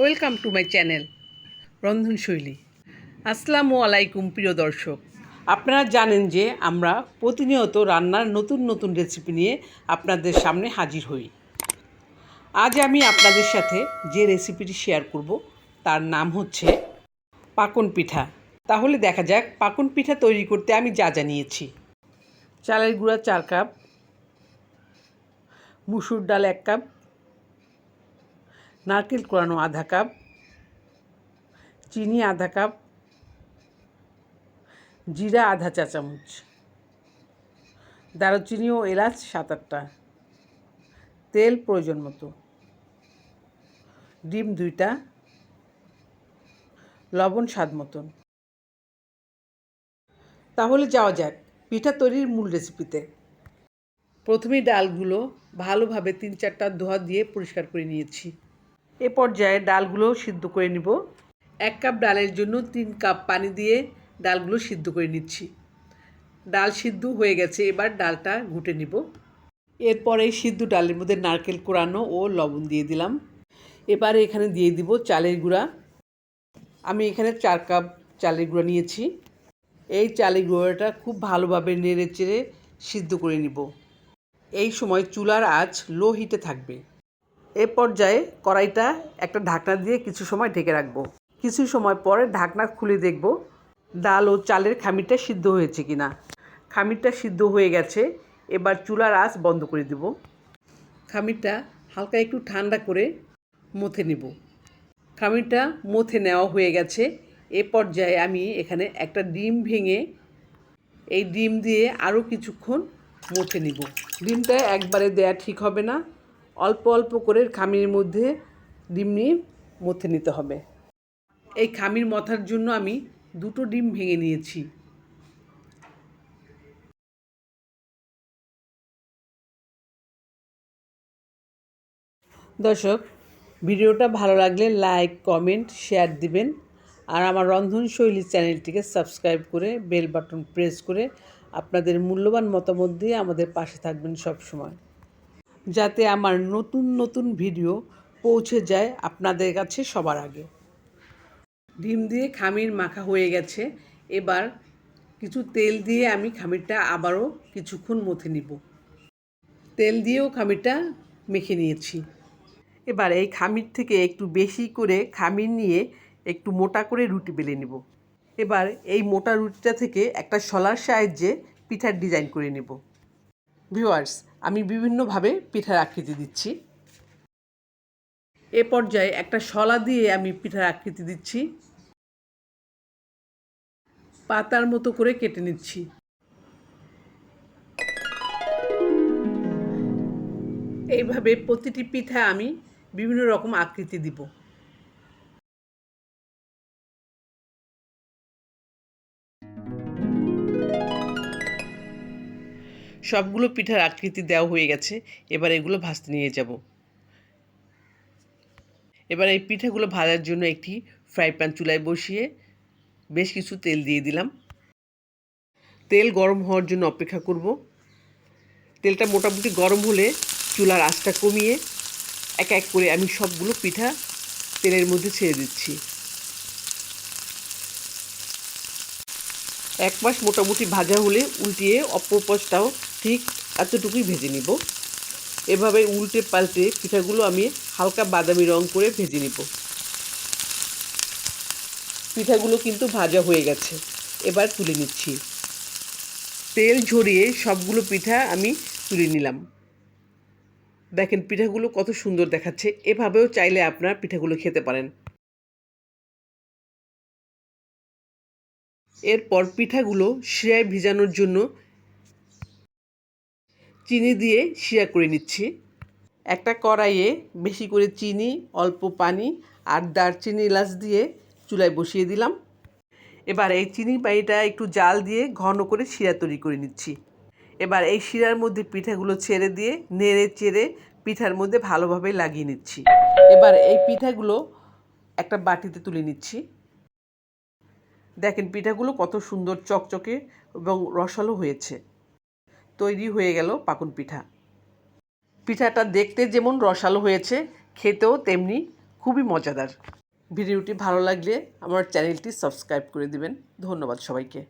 Welcome to my channel রন্ধনশৈলী। আসসালামু আলাইকুম, প্রিয় দর্শক। আপনারা জানেন যে আমরা প্রতিনিয়ত রান্নার নতুন নতুন রেসিপি নিয়ে আপনাদের সামনে হাজির হই। আজ আমি আপনাদের সাথে যে রেসিপিটি শেয়ার করব, তার নাম হচ্ছে পাকন পিঠা। তাহলে দেখা যাক পাকন পিঠা তৈরি করতে আমি যা যা নিয়েছি। চালের গুঁড়া চার কাপ, মুসুর ডাল এক কাপ নারকেল কোরানো আধা কাপ, চিনি আধা কাপ, জিরা আধা চা চামচ, দারুচিনি ও এলাচ সাত আটটা, তেল প্রয়োজন মতো, ডিম দুইটা, লবণ স্বাদ মতন। তাহলে যাওয়া যাক পিঠা তৈরির মূল রেসিপিতে। প্রথমে ডালগুলো ভালোভাবে তিন চারটা ধোয়া দিয়ে পরিষ্কার করে নিয়েছি। এ পর্যায়ে ডালগুলো সিদ্ধ করে নিব। এক কাপ ডালের জন্য তিন কাপ পানি দিয়ে ডালগুলো সিদ্ধ করে নিচ্ছি। ডাল সিদ্ধ হয়ে গেছে, এবার ডালটা ঘুটে নিব। এরপর সিদ্ধ ডালের মধ্যে নারকেল কোরানো ও লবণ দিয়ে দিলাম। এবারে এখানে দিয়ে দিব চালের গুঁড়া। আমি এখানে চার কাপ চালের গুঁড়া নিয়েছি। এই চালের গুঁড়োটা খুব ভালোভাবে নেড়ে চেড়ে সিদ্ধ করে নিব। এই সময় চুলার আঁচ লো হিটে থাকবে। এ পর্যায়ে কড়াইটা একটা ঢাকনা দিয়ে কিছু সময় ঢেকে রাখব। কিছু সময় পরে ঢাকনা খুলে দেখব ডাল ও চালের খামিরটা সিদ্ধ হয়েছে কিনা। খামিরটা সিদ্ধ হয়ে গেছে, এবার চুলার আঁচ বন্ধ করে দেব। খামিরটা হালকা একটু ঠান্ডা করে মথে নেব। খামিরটা মথে নেওয়া হয়ে গেছে, এ পর্যায়ে আমি এখানে একটা ডিম ভেঙে এই ডিম দিয়ে আরও কিছুক্ষণ মথে নিব। ডিমটা একবারে দেয়া ঠিক হবে না অল্প অল্প করে খামির মধ্যে ডিম নিয়ে মথে নিতে হবে। এই খামির মথার জন্য আমি দুটো ডিম ভেঙে নিয়েছি। দর্শক, ভিডিওটা ভালো লাগলে লাইক, কমেন্ট, শেয়ার দিবেন। আর আমার রন্ধনশৈলী চ্যানেলটিকে সাবস্ক্রাইব করে বেল বাটন প্রেস করে আপনাদের মূল্যবান মতামত দিয়ে আমাদের পাশে থাকবেন সব সময় যাতে আমার নতুন নতুন ভিডিও পৌঁছে যায় আপনাদের কাছে সবার আগে। ডিম দিয়ে খামির মাখা হয়ে গেছে। এবার কিছু তেল দিয়ে আমি খামিরটা আবারও কিছুক্ষণ মথে নিব। তেল দিয়েও খামিরটা মেখে নিয়েছি। এবার এই খামির থেকে একটু বেশি করে খামির নিয়ে একটু মোটা করে রুটি বেলে নেব। এবার এই মোটা রুটিটা থেকে একটা শলার সাহায্যে পিঠার ডিজাইন করে নেব। ভিউয়ার্স, আমি বিভিন্নভাবে পিঠার আকৃতি দিচ্ছি। এ পর্যায়ে একটা শলা দিয়ে আমি পিঠার আকৃতি দিচ্ছি। পাতার মতো করে কেটে নিচ্ছি। এইভাবে প্রতিটি পিঠা আমি বিভিন্ন রকম আকৃতি দিব। সবগুলো পিঠার আকৃতি দেওয়া হয়ে গেছে, এবার এগুলো ভাজতে নিয়ে যাব। এবার এই পিঠাগুলো ভাজার জন্য একটি ফ্রাই প্যান চুলায় বসিয়ে বেশ কিছু তেল দিয়ে দিলাম। তেল গরম হওয়ার জন্য অপেক্ষা করব। তেলটা মোটামুটি গরম হলে চুলার আঁচটা কমিয়ে এক এক করে আমি সবগুলো পিঠা তেলের মধ্যে ছেড়ে দিচ্ছি। এক মাস মোটামুটি ভাজা হলে উল্টিয়ে অপর ঠিক এতটুকুই ভেজে নিব। এভাবে উল্টে পাল্টে পিঠাগুলো আমি হালকা বাদামি রং করে ভেজে নিব। পিঠাগুলো কিন্তু ভাজা হয়ে গেছে। এবার তুলে নিচ্ছি। তেল ঝরিয়ে সবগুলো পিঠা আমি তুলে নিলাম। দেখেন পিঠাগুলো কত সুন্দর দেখাচ্ছে। এভাবেও চাইলে আপনার পিঠাগুলো খেতে পারেন। এরপর পিঠাগুলো শিরায় ভিজানোর জন্য চিনি দিয়ে শিরা করে নিচ্ছি। একটা কড়াইয়ে বেশি করে চিনি, অল্প পানি আর দারচিনি এলাচ দিয়ে চুলায় বসিয়ে দিলাম। এবার এই চিনি পানিটা একটু জাল দিয়ে ঘন করে শিরা তৈরি করে নিচ্ছি। এবার এই শিরার মধ্যে পিঠাগুলো ছেড়ে দিয়ে নেড়ে চেড়ে পিঠার মধ্যে ভালোভাবে লাগিয়ে নিচ্ছি। এবার এই পিঠাগুলো একটা বাটিতে তুলে নিচ্ছি। দেখেন পিঠাগুলো কত সুন্দর চকচকে এবং রসালো হয়েছে। তৈরি হয়ে গেল পাকুন পিঠা। পিঠাটা দেখতে যেমন রসালো হয়েছে, খেতেও তেমনি খুবই মজাদার। ভিডিওটি ভালো লাগলে আমার চ্যানেলটি সাবস্ক্রাইব করে দিবেন। ধন্যবাদ সবাইকে।